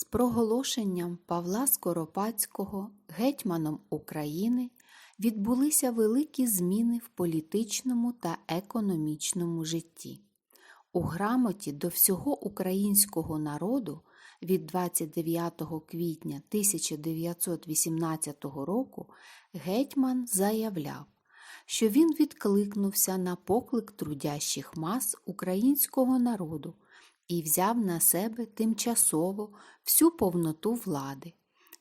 З проголошенням Павла Скоропадського гетьманом України відбулися великі зміни в політичному та економічному житті. У грамоті до всього українського народу від 29 квітня 1918 року гетьман заявляв, що він відкликнувся на поклик трудящих мас українського народу і взяв на себе тимчасово всю повноту влади.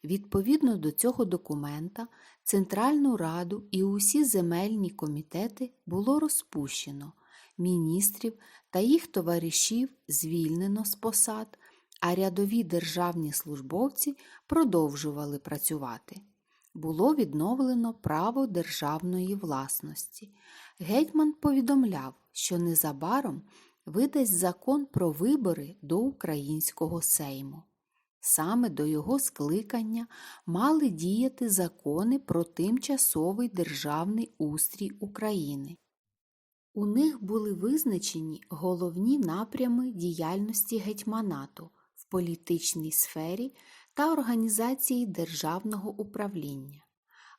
Відповідно до цього документа Центральну Раду і усі земельні комітети було розпущено, міністрів та їх товаришів звільнено з посад, а рядові державні службовці продовжували працювати. Було відновлено право державної власності. Гетьман повідомляв, що незабаром видасть закон про вибори до українського сейму. Саме до його скликання мали діяти закони про тимчасовий державний устрій України. У них були визначені головні напрями діяльності гетьманату в політичній сфері та організації державного управління,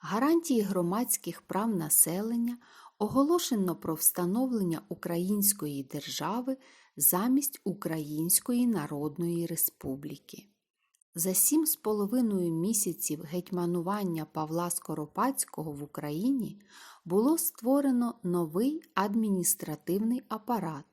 гарантії громадських прав населення, оголошено про встановлення Української держави замість Української Народної Республіки. За сім з половиною місяців гетьманування Павла Скоропадського в Україні було створено новий адміністративний апарат,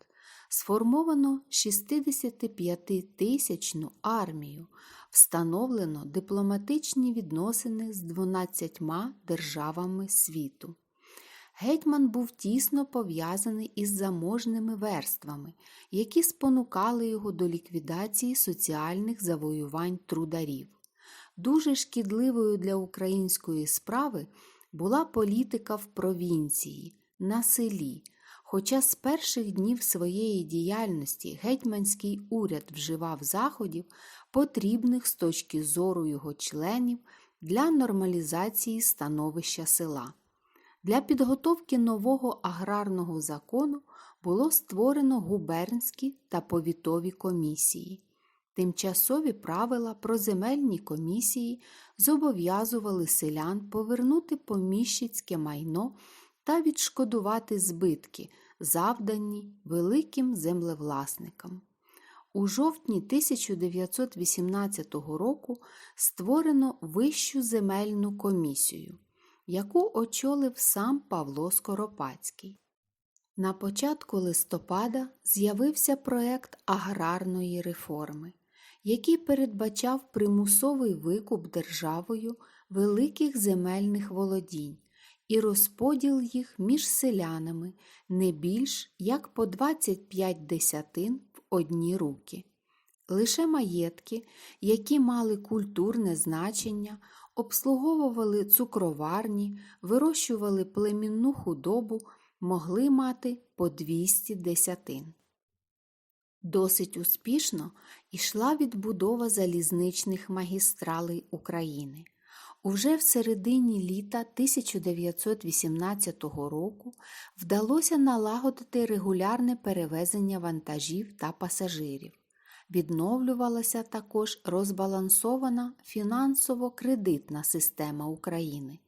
сформовано 65-тисячну армію, встановлено дипломатичні відносини з 12 державами світу. Гетьман був тісно пов'язаний із заможними верствами, які спонукали його до ліквідації соціальних завоювань трударів. Дуже шкідливою для української справи була політика в провінції, на селі. Хоча з перших днів своєї діяльності гетьманський уряд вживав заходів, потрібних з точки зору його членів для нормалізації становища села. Для підготовки нового аграрного закону було створено губернські та повітові комісії. Тимчасові правила про земельні комісії зобов'язували селян повернути поміщицьке майно та відшкодувати збитки, завдані великим землевласникам. У жовтні 1918 року створено Вищу земельну комісію яку очолив сам Павло Скоропадський. На початку листопада з'явився проект аграрної реформи, який передбачав примусовий викуп державою великих земельних володінь і розподіл їх між селянами не більш як по 25 десятин в одні руки. Лише маєтки, які мали культурне значення, обслуговували цукроварні, вирощували племінну худобу, могли мати по 200 десятин. Досить успішно йшла відбудова залізничних магістралей України. Уже в середині літа 1918 року вдалося налагодити регулярне перевезення вантажів та пасажирів. Відновлювалася також розбалансована фінансово-кредитна система України.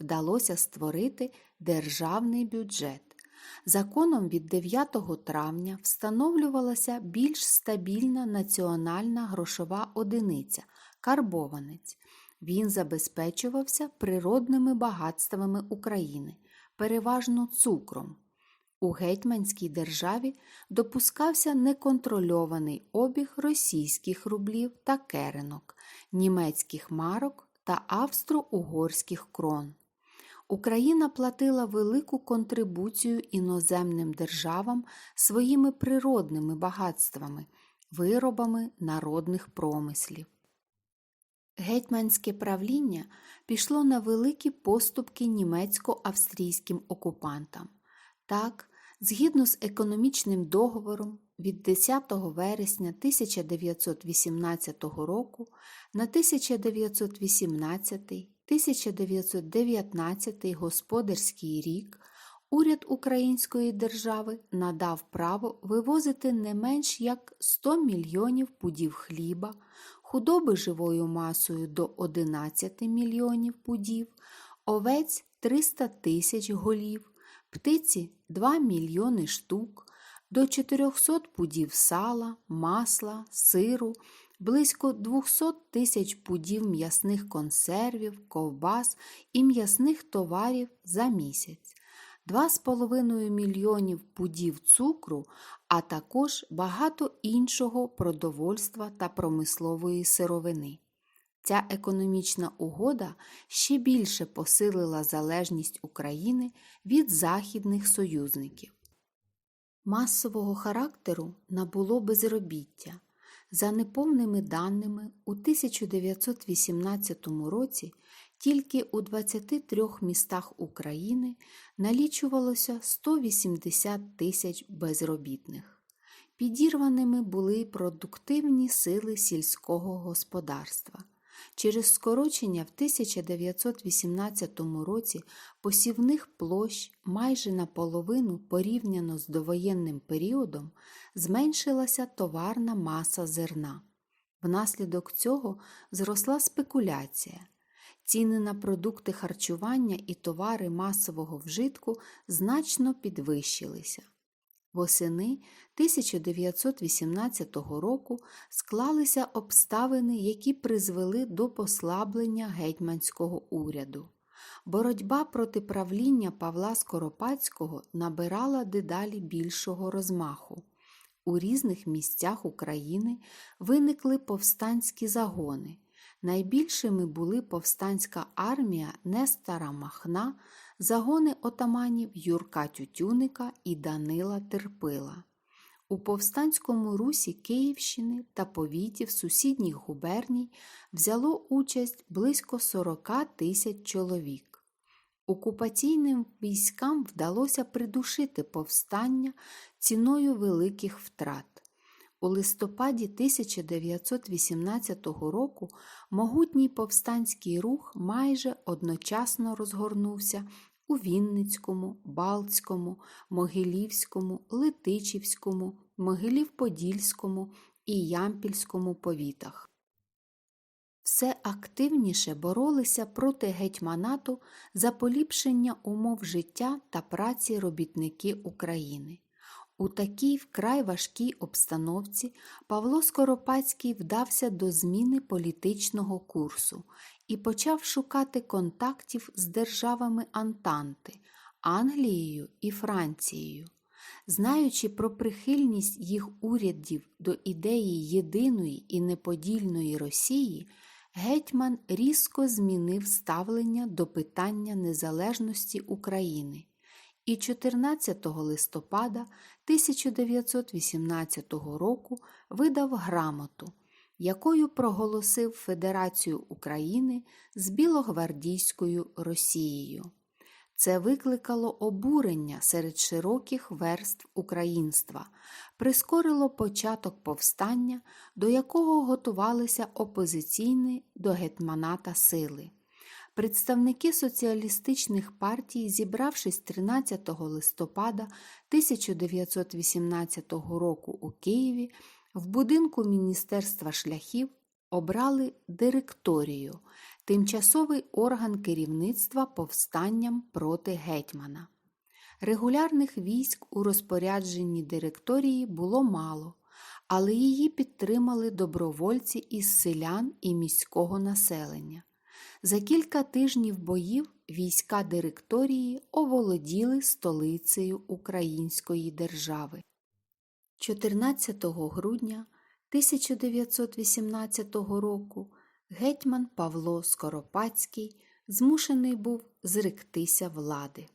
Вдалося створити державний бюджет. Законом від 9 травня встановлювалася більш стабільна національна грошова одиниця карбованець. Він забезпечувався природними багатствами України, переважно цукром. У гетьманській державі допускався неконтрольований обіг російських рублів та керенок, німецьких марок та австро-угорських крон. Україна платила велику контрибуцію іноземним державам своїми природними багатствами, виробами народних промислів. Гетьманське правління пішло на великі поступки німецько-австрійським окупантам. Так, згідно з економічним договором від 10 вересня 1918 року на 1918-1919 господарський рік уряд Української держави надав право вивозити не менш як 100 мільйонів пудів хліба, худоби живою масою до 11 мільйонів пудів, овець 300 тисяч голів, птиці 2 мільйони штук, до 400 пудів сала, масла, сиру, близько 200 тисяч пудів м'ясних консервів, ковбас і м'ясних товарів за місяць. 2,5 мільйонів пудів цукру, а також багато іншого продовольства та промислової сировини. Ця економічна угода ще більше посилила залежність України від західних союзників. Масового характеру набуло безробіття. За неповними даними, у 1918 році тільки у 23 містах України налічувалося 180 тисяч безробітних. Підірваними були продуктивні сили сільського господарства. Через скорочення в 1918 році посівних площ майже наполовину порівняно з довоєнним періодом зменшилася товарна маса зерна. Внаслідок цього зросла спекуляція. Ціни на продукти харчування і товари масового вжитку значно підвищилися. Восени 1918 року склалися обставини, які призвели до послаблення гетьманського уряду. Боротьба проти правління Павла Скоропадського набирала дедалі більшого розмаху. У різних місцях України виникли повстанські загони. Найбільшими були повстанська армія Нестора Махна, загони отаманів Юрка Тютюника і Данила Терпила. У повстанському русі Київщини та повітів сусідніх губерній взяло участь близько 40 тисяч чоловік. Окупаційним військам вдалося придушити повстання ціною великих втрат. У листопаді 1918 року могутній повстанський рух майже одночасно розгорнувся у Вінницькому, Балтському, Могилівському, Летичівському, Могилів-Подільському і Ямпільському повітах. Все активніше боролися проти гетьманату за поліпшення умов життя та праці робітники України. У такій вкрай важкій обстановці Павло Скоропадський вдався до зміни політичного курсу і почав шукати контактів з державами Антанти, Англією і Францією. Знаючи про прихильність їх урядів до ідеї єдиної і неподільної Росії, гетьман різко змінив ставлення до питання незалежності України і 14 листопада 1918 року видав грамоту, якою проголосив Федерацію України з Білогвардійською Росією. Це викликало обурення серед широких верств українства, прискорило початок повстання, до якого готувалися опозиційні до гетьманата сили. Представники соціалістичних партій, зібравшись 13 листопада 1918 року у Києві, в будинку Міністерства шляхів обрали директорію, тимчасовий орган керівництва повстанням проти гетьмана. Регулярних військ у розпорядженні директорії було мало, але її підтримали добровольці із селян і міського населення. За кілька тижнів боїв війська директорії оволоділи столицею Української держави. 14 грудня 1918 року гетьман Павло Скоропадський змушений був зректися влади.